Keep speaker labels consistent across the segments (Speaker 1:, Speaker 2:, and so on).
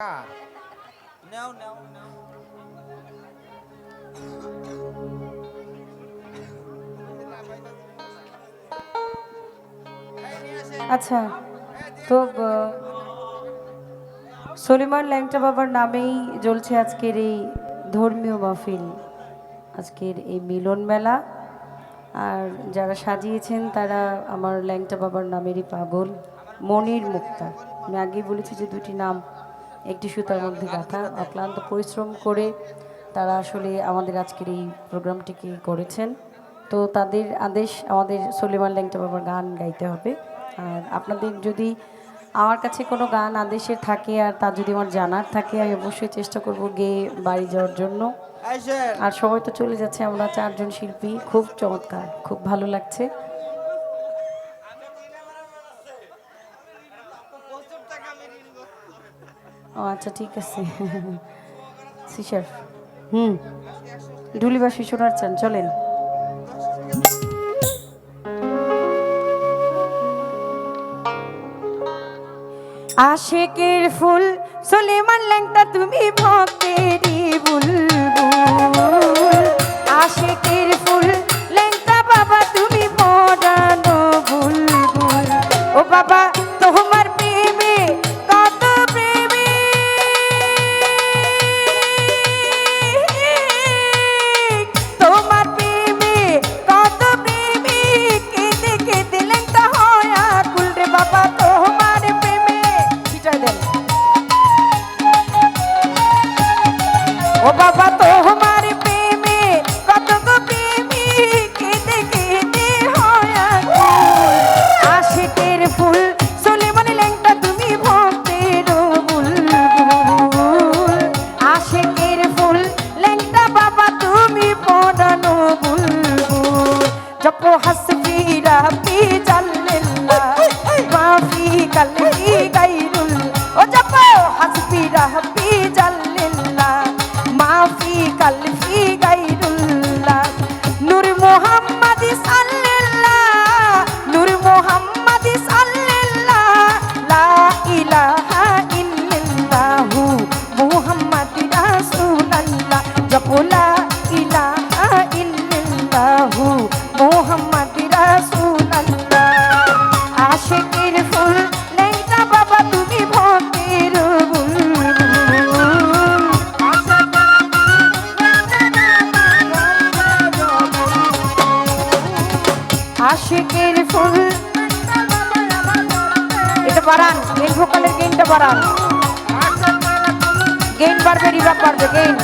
Speaker 1: কার
Speaker 2: নাও নাও নাও
Speaker 3: আচ্ছা তো আহ, সলিমান ল্যাংটা বাবার নামেই জ্বলছে আজকের এই ধর্মীয় মাহফিল আজকের এই মিলন মেলা। আর যারা সাজিয়েছেন তারা আমার ল্যাংটা বাবার নামেরই পাগল মনির মুক্তা। আমি আগেই বলেছি যে দুটি নাম একটি সুতার মধ্যে গাঁথা অক্লান্ত পরিশ্রম করে তারা আসলে আমাদের আজকের এই প্রোগ্রামটিকে করেছেন। তো তাদের আদেশ আমাদের সলিমান ল্যাংটা বাবার গান গাইতে হবে। আর আপনাদের যদি আমার কাছে কোনো গান আদেশের থাকে আর তা যদি আমার জানার থাকে আমি অবশ্যই চেষ্টা করব গেয়ে বাড়ি যাওয়ার জন্য। আর সবাই তো চলে যাচ্ছে আমরা চারজন শিল্পী খুব চমৎকার খুব ভালো লাগছে। ও আচ্ছা ঠিক আছে। সিসার হুম। ঢুলিবাসী শোনার চান, চলেন। আশেকের ফুল, সলেমান ল্যাংটা তুমি ভক্তেরই বুলবুল। আশেকের ফুল, ল্যাংটা বাবা তুমি পড়ানো ও বাবা তোমার আশিকের ফুল। এটা বাড়ান গেন ভোকালের গেনটা বাড়ান। গেন বাড়বে রিভাব বাড়বে গেন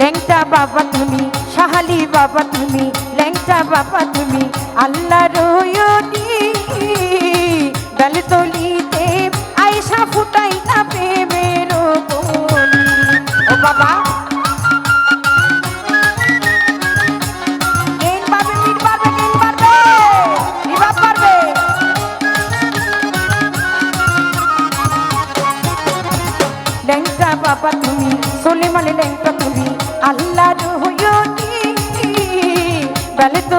Speaker 3: ল্যাংটা বাবা তুমি সাহালি বাবা তুমি, ল্যাংটা বাবা তুমি আল্লাহ রয়নি বেলতলিতে আয়সা ফুটাই না প্রেমের ও বাবা সোলেমানে ল্যাংটা তুমি। আল্লাহ রহয়নি বেলে তো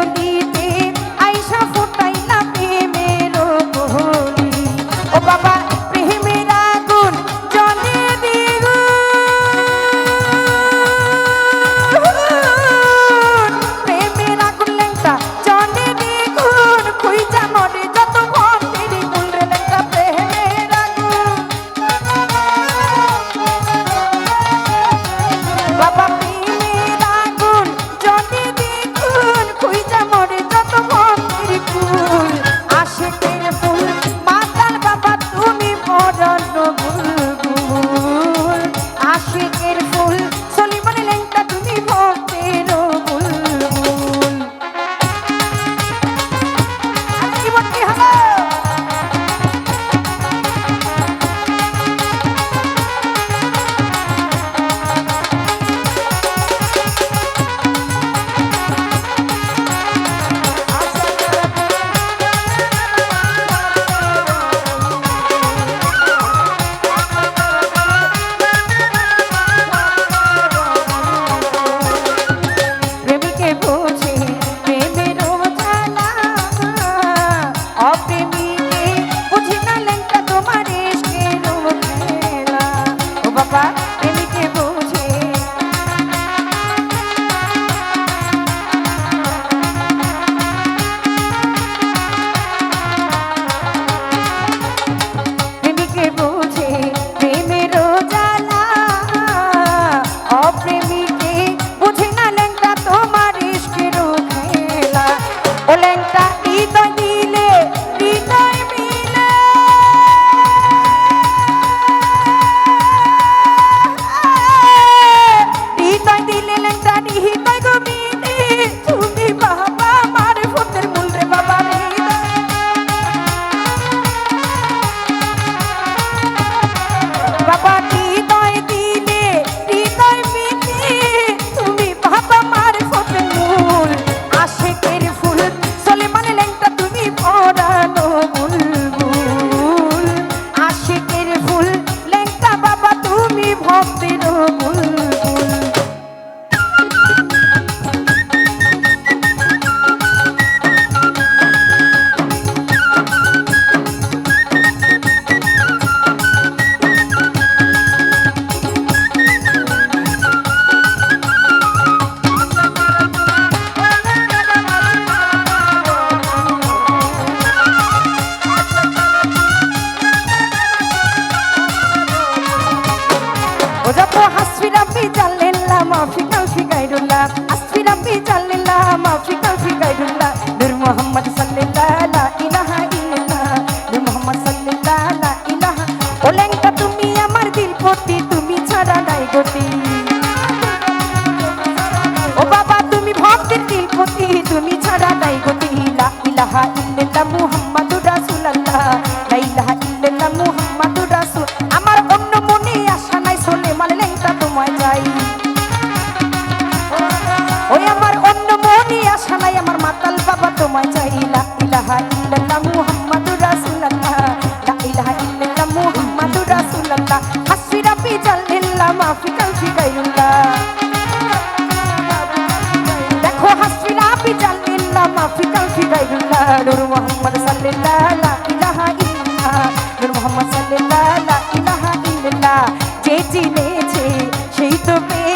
Speaker 3: நபி சல்லல்லா மாஃபி கல்ஃபி கைடுல்லா நூர் முஹம்மத் சல்லல்லா லா ইলাহা ইল্লাল্লা নূর মুহাম্মদ সাল্লাল্লা লা ইলাহা ওলেঙ্কা তুমি আমার দিল পতি তুমি ছাড়া নাই গতি ও বাবা তুমি ভক্তের দিল পতি তুমি ছাড়া নাই গতি লা ইলাহা ইল্লাল্লা মুহাম্মদ যে চিনেছে সেই তো পেয়ে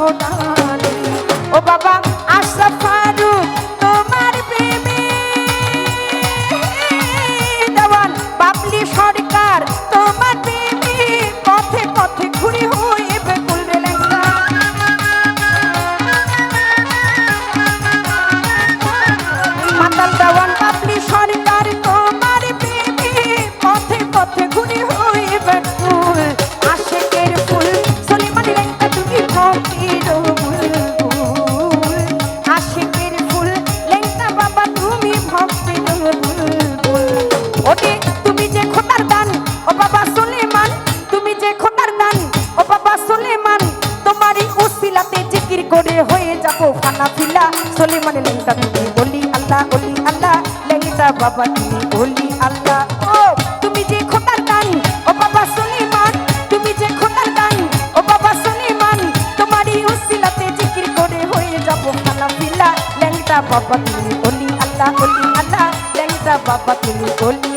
Speaker 3: কত ও বাবা বাবা তুমি অলি আল্লাহ অলি আল্লাহ। ল্যাংটা বাবা তুমি অলি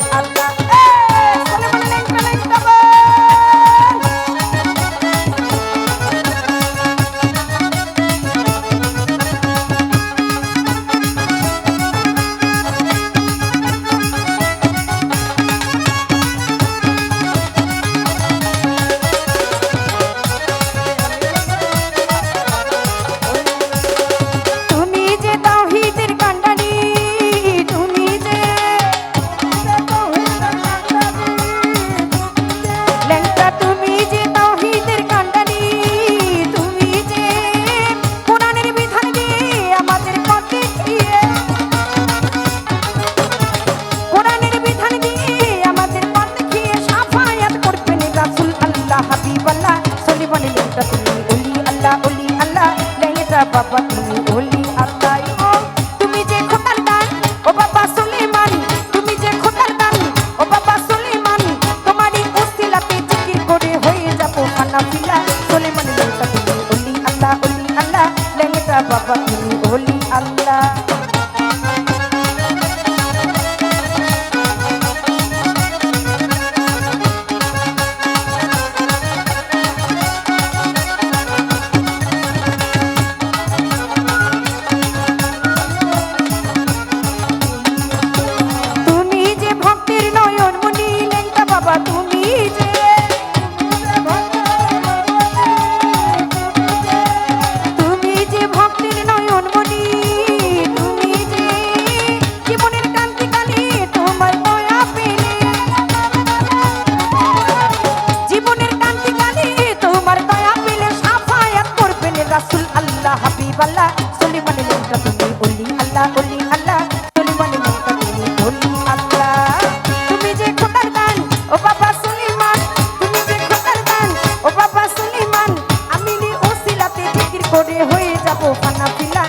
Speaker 3: ও ফানা ফিলা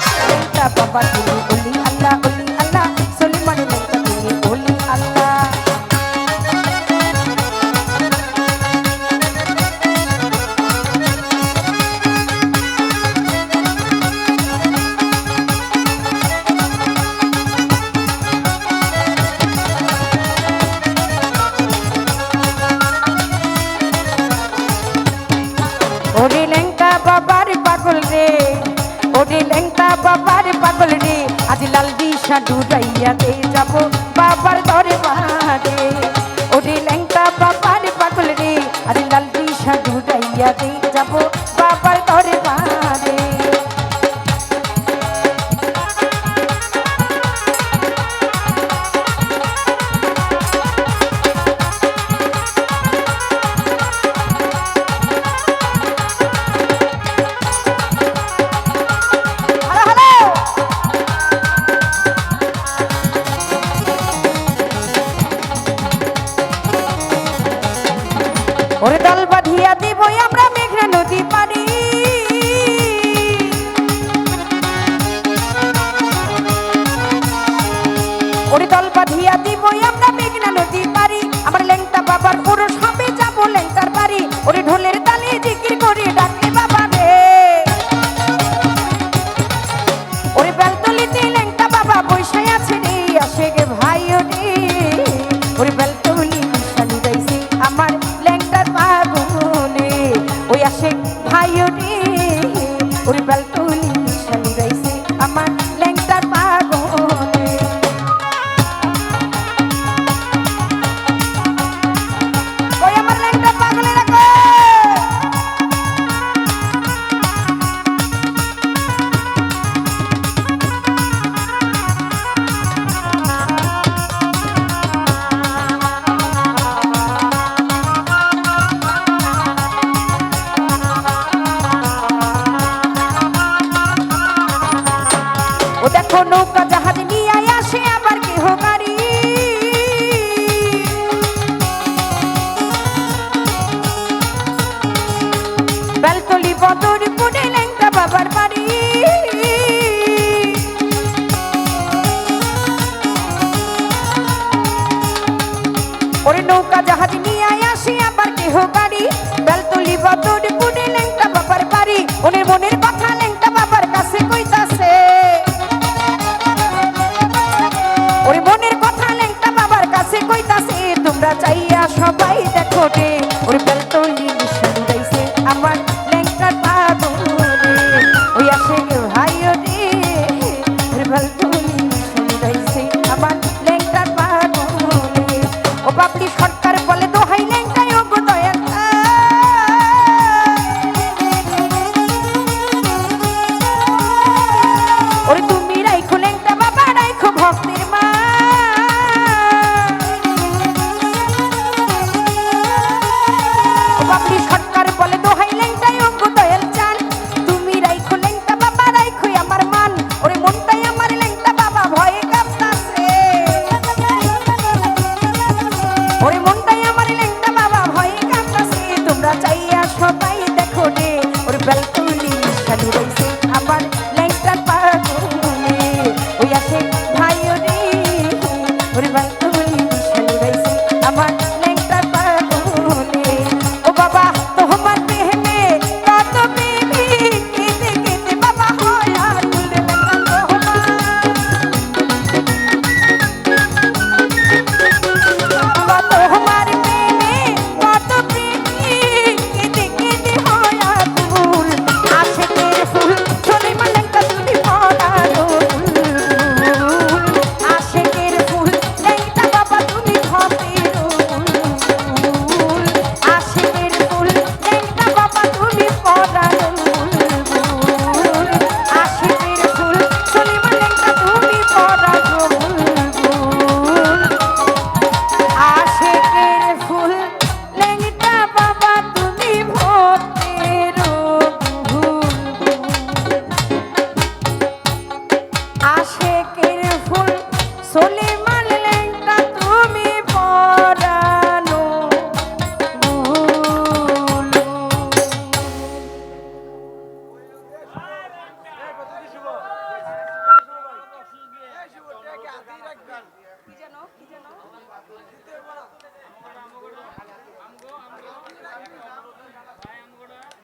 Speaker 3: বাবা তুমি বলি আল্লাহ। আচ্ছা বাসা ডুরাইয়া দে যাব বাবার ঘরে বাঁধে ওরে ল্যাংটা বাবার পাগল রে। আরে লাল দিশা ডুরাইয়া দে যাব और दल बढ़िया दी भैया ওরে বেলটো